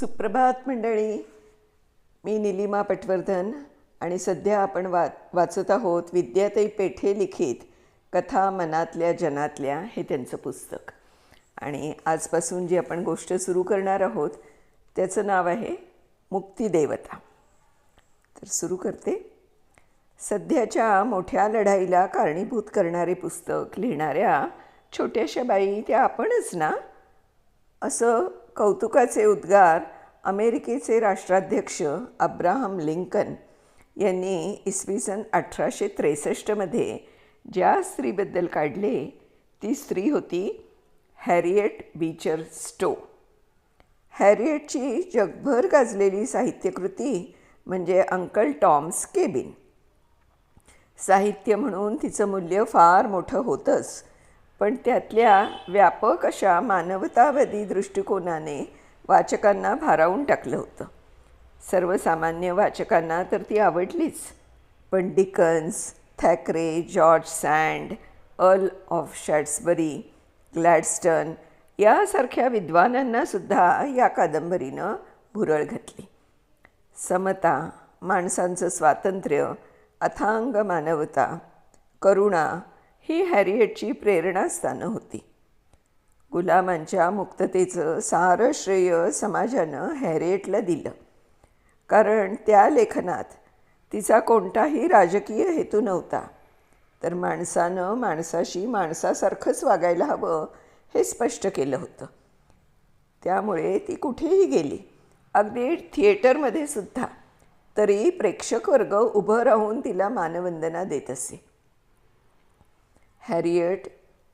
सुप्रभात मंडळी. मी निलिमा पटवर्धन आणि सध्या आपण वा वाचत आहोत विद्याताई पेठे लिखित कथा मनातल्या जनातल्या हे त्यांचं पुस्तक. आणि आजपासून जी आपण गोष्ट सुरू करणार आहोत त्याचं नाव आहे मुक्तिदेवता तर सुरू करते. सध्याच्या मोठ्या लढाईला कारणीभूत करणारे पुस्तक लिहिणाऱ्या छोट्याशा बाई त्या आपणच ना? असं कौतुकाचे उद्गार अमेरिकेचे राष्ट्राध्यक्ष अब्राहम लिंकन यांनी इसवी सन अठराशे त्रेसष्टमध्ये ज्या स्त्रीबद्दल काढले ती स्त्री होती हॅरिएट बीचर स्टो. हॅरिएटची जगभर गाजलेली साहित्यकृती म्हणजे अंकल टॉम्स केबिन साहित्य म्हणून तिचं मूल्य फार मोठं होतंच. पण त्यातल्या व्यापक अशा मानवतावादी दृष्टिकोनाने वाचकांना भारावून टाकलं होतं. सर्वसामान्य वाचकांना तर ती आवडलीच पण Dickens Thackeray George Sand Earl of Shaftesbury Gladstone यासारख्या विद्वानांनासुद्धा या कादंबरीनं भुरळ घातली. समता माणसांचं स्वातंत्र्य अथांग मानवता करुणा ही हॅरिएटची प्रेरणास्थानं होती. गुलामांच्या मुक्ततेचं सारं श्रेय समाजानं हॅरिएटला दिलं. कारण त्या लेखनात तिचा कोणताही राजकीय हेतू नव्हता. तर माणसानं माणसाशी माणसासारखंच वागायला हवं हे स्पष्ट केलं होतं. त्यामुळे ती कुठेही गेली. अगदी थिएटरमध्ये सुद्धा. तरी प्रेक्षक वर्ग उभं राहून तिला मानवंदना देत असे. हॅरियट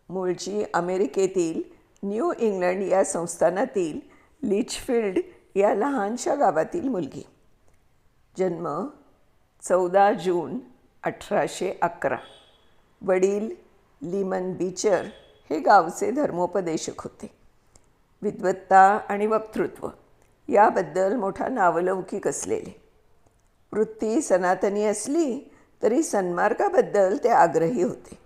मूळची अमेरिकेतील न्यू इंग्लंड या संस्थानातील लिचफिल्ड या लहानशा गावातील मुलगी. जन्म चौदा जून अठराशे अकरा. वडील लिमन बीचर हे गावचे धर्मोपदेशक होते. विद्वत्ता आणि वक्तृत्व याबद्दल मोठा नावलौकिक असलेले. वृत्ती सनातनी असली तरी सन्मार्गाबद्दल ते आग्रही होते.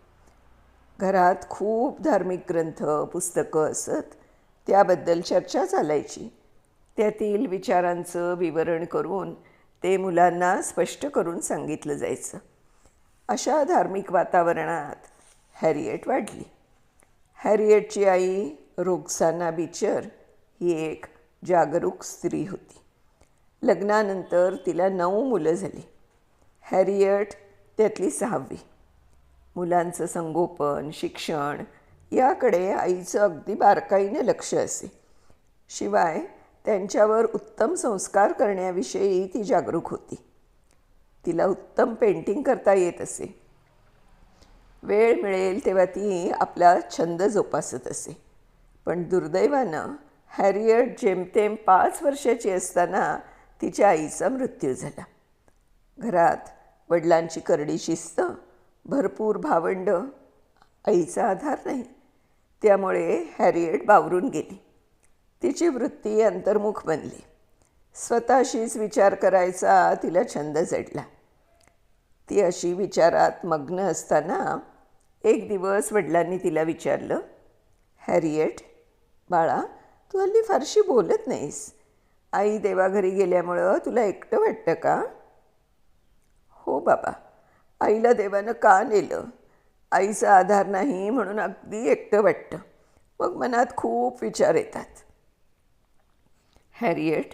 घरात खूप धार्मिक ग्रंथ पुस्तकं असत. त्याबद्दल चर्चा चालायची. त्यातील विचारांचं विवरण करून ते मुलांना स्पष्ट करून सांगितलं जायचं. अशा धार्मिक वातावरणात हॅरिएट वाढली. हॅरिएटची आई रोक्साना बिचर ही एक जागरूक स्त्री होती. लग्नानंतर तिला नऊ मुलं झाली. हॅरियट त्यातली सहावी. मुलांचं संगोपन शिक्षण याकडे आईचं अगदी बारकाईने लक्ष असे. शिवाय त्यांच्यावर उत्तम संस्कार करण्याविषयी ती जागरूक होती. तिला उत्तम पेंटिंग करता येत असे. वेळ मिळेल तेव्हा ती आपला छंद जोपासत असे. पण दुर्दैवानं हॅरियट जेमतेम पाच वर्षाची असताना तिच्या आईचा मृत्यू झाला. घरात वडिलांची करडी शिस्त भरपूर भावंड आईचा आधार नाही. त्यामुळे हॅरिएट बावरून गेली. तिची वृत्ती अंतर्मुख बनली. स्वतःशीच विचार करायचा तिला छंद जडला. ती अशी विचारात मग्न असताना एक दिवस वडिलांनी तिला विचारलं हॅरिएट बाळा तू हल्ली फारशी बोलत नाहीस. आई देवाघरी गेल्यामुळं तुला एकटं वाटतं का? हो बाबा. आईला देवानं का नेलं? आईचा आधार नाही म्हणून अगदी एकटं वाटतं. मग मनात खूप विचार येतात. हॅरिएट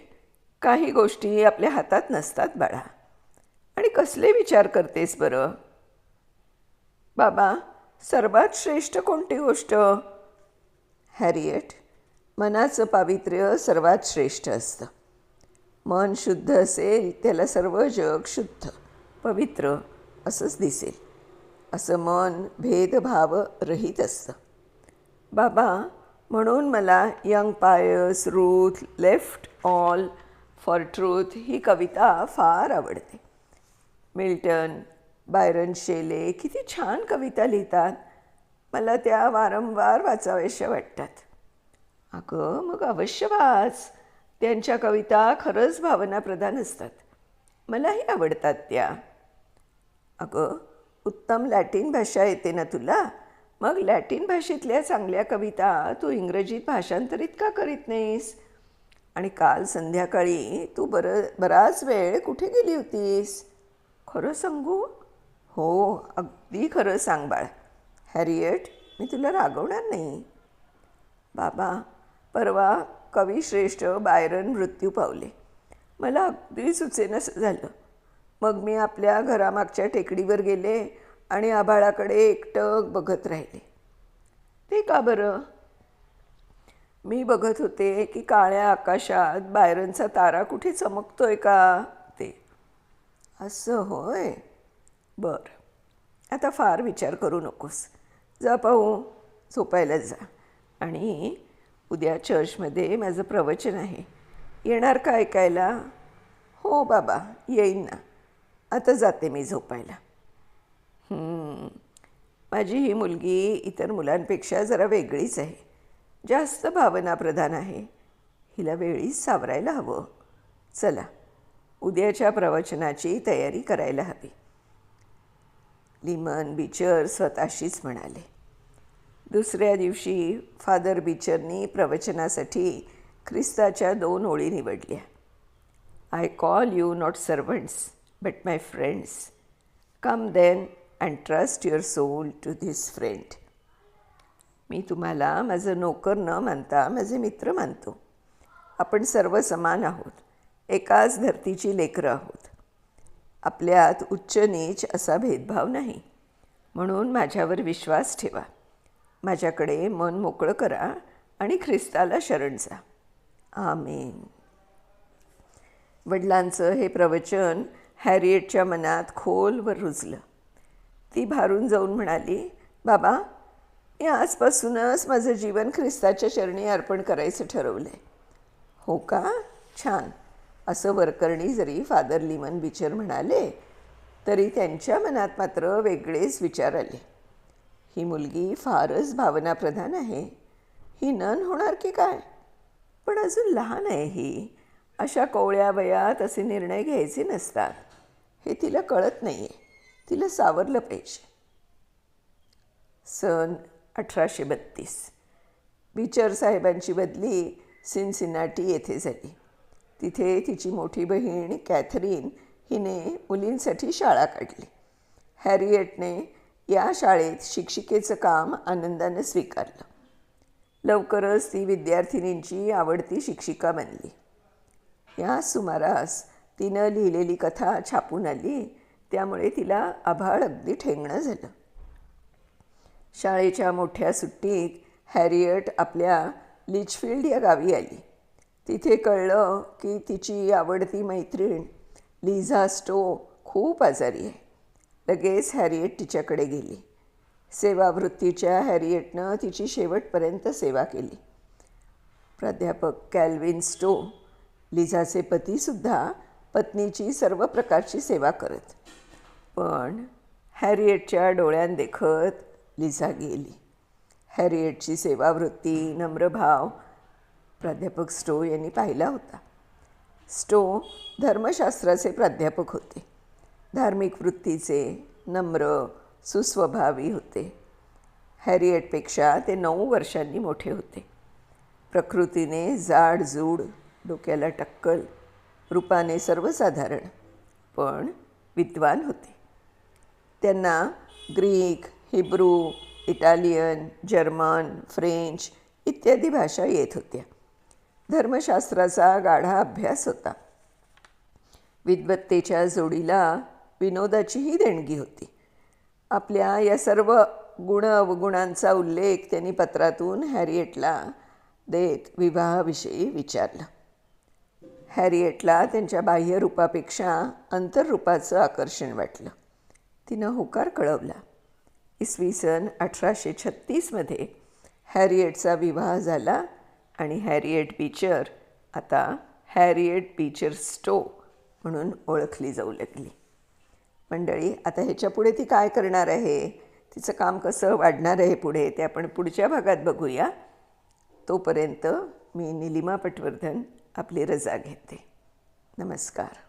काही गोष्टी आपल्या हातात नसतात बाळा. आणि कसले विचार करतेस बरं? बाबा सर्वात श्रेष्ठ कोणती गोष्ट? हॅरिएट मनाचं पावित्र्य सर्वात श्रेष्ठ असतं. मन शुद्ध असेल त्याला सर्व जग शुद्ध पवित्र असंच दिसेल. असं मन भेदभाव रहित असतं बाबा म्हणून मला young pious Ruth left all for truth ही कविता फार आवडते. मिल्टन बायरन शेले किती छान कविता लिहितात. मला त्या वारंवार वाचाव्याशा वाटतात. अगं मग अवश्य वाच. त्यांच्या कविता खरंच भावनाप्रधान असतात. मलाही आवडतात त्या. अगं उत्तम लॅटिन भाषा येते ना तुला? मग लॅटिन भाषेतल्या चांगल्या कविता तू इंग्रजीत भाषांतरित का करीत नाहीस? आणि काल संध्याकाळी तू बरं बराच वेळ कुठे गेली होतीस? खरं सांगू? हो अगदी खरं सांग बाळ. हॅरिएट मी तुला रागवणार नाही. बाबा परवा कविश्रेष्ठ बायरन मृत्यू पावले. मला अगदी सुचेनसं झालं. मग मी आपल्या घरामागच्या टेकडीवर गेले आणि आभाळाकडे एकटक बघत राहिले. ते का बरं? मी बघत होते की काळ्या आकाशात बायरनचा तारा कुठे चमकतोय का ते. असं होय? बरं. आता फार विचार करू नकोस. जा पाहू झोपायला जा. आणि उद्या चर्चमध्ये माझं प्रवचन आहे. येणार का ऐकायला? हो बाबा येईन ना. आता जाते मी झोपायला. माझी ही मुलगी इतर मुलांपेक्षा जरा वेगळीच आहे. जास्त भावनाप्रधान आहे. हिला वेळीच सावरायला हवं. चला उद्याच्या प्रवचनाची तयारी करायला हवी. लिमन बिचर स्वतःशीच म्हणाले. दुसऱ्या दिवशी फादर बिचरनी प्रवचनासाठी ख्रिस्ताच्या दोन ओळी निवडल्या. I call you not servants. But my friends come then and trust your soul to this friend मी तुम्हाला माझं नोकर न मानता माझे मित्र मानतो. आपण सर्व समान आहोत. एकाच धरतीची लेकरं आहोत. आपल्यात उच्च नीच असा भेदभाव नाही. म्हणून माझ्यावर विश्वास ठेवा. माझ्याकडे मन मोकळं करा आणि ख्रिस्ताला शरण जा. आमेन. वडिलांचं हे प्रवचन हॅरिएटच्या मनात खोलवर रुजलं. ती भारून जाऊन म्हणाली बाबा मी आजपासूनच माझं जीवन ख्रिस्ताच्या चरणी अर्पण करायचं ठरवलं आहे हो का? छान. असं वरकरणी जरी फादर लिमन बिचर म्हणाले तरी त्यांच्या मनात मात्र वेगळेच विचार आले. ही मुलगी फारच भावनाप्रधान आहे. ही नन होणार की काय? पण अजून लहान आहे ही. अशा कोवळ्या वयात असे निर्णय घ्यायचे नसतात. हे तिला कळत नाही आहे तिला सावरलं पाहिजे. सन अठराशे बत्तीस. बिचर साहेबांची बदली सिनसिनाटी येथे झाली. तिथे तिची मोठी बहीण कॅथरीन हिने मुलींसाठी शाळा काढली. हॅरिएटने या शाळेत शिक्षिकेचं काम आनंदानं स्वीकारलं. लवकरच ती विद्यार्थिनींची आवडती शिक्षिका बनली. या सुमारास तिनं लिहिलेली कथा छापून आली. त्यामुळे तिला आभाळ अगदी ठेंगणं झालं. शाळेच्या मोठ्या सुट्टीत हॅरियट आपल्या लिचफिल्ड या गावी आली. तिथे कळलं की तिची आवडती मैत्रीण लिझा स्टो खूप आजारी आहे. लगेच हॅरिएट तिच्याकडे गेली. सेवावृत्तीच्या हॅरिएटनं तिची शेवटपर्यंत सेवा केली. प्राध्यापक कॅल्विन स्टो लिझाचे पतीसुद्धा पत्नीची सर्व प्रकारची सेवा करत. पण हॅरिएटच्या डोळ्यांदेखत लिझा गेली. हॅरिएटची सेवावृत्ती नम्रभाव प्राध्यापक स्टो यांनी पाहिला होता. स्टो धर्मशास्त्राचे प्राध्यापक होते. धार्मिक वृत्तीचे नम्र सुस्वभावी होते. हॅरिएटपेक्षा ते नऊ वर्षांनी मोठे होते. प्रकृतीने जाड जूड डोक्याला टक्कल रूपाने सर्वसाधारण पण विद्वान होते. त्यांना Greek Hebrew Italian German French इत्यादी भाषा येत होत्या. धर्मशास्त्राचा गाढा अभ्यास होता. विद्वत्तेच्या जोडीला विनोदाचीही देणगी होती. आपल्या या सर्व गुण अवगुणांचा उल्लेख त्यांनी पत्रातून हॅरिएटला देत विवाहाविषयी विचारलं. हॅरिएटला त्यांच्या बाह्यरूपापेक्षा अंतररूपाचं आकर्षण वाटलं. तिनं होकार कळवला. इसवी सन अठराशे छत्तीसमध्ये हॅरिएटचा विवाह झाला आणि हॅरिएट बीचर आता हॅरिएट बीचर स्टो म्हणून ओळखली जाऊ लागली. मंडळी आता ह्याच्यापुढे ती काय करणार आहे? तिचं काम कसं वाढणार आहे पुढे? ते आपण पुढच्या भागात बघूया. तोपर्यंत मी निलिमा पटवर्धन आपली रजा घेते. नमस्कार.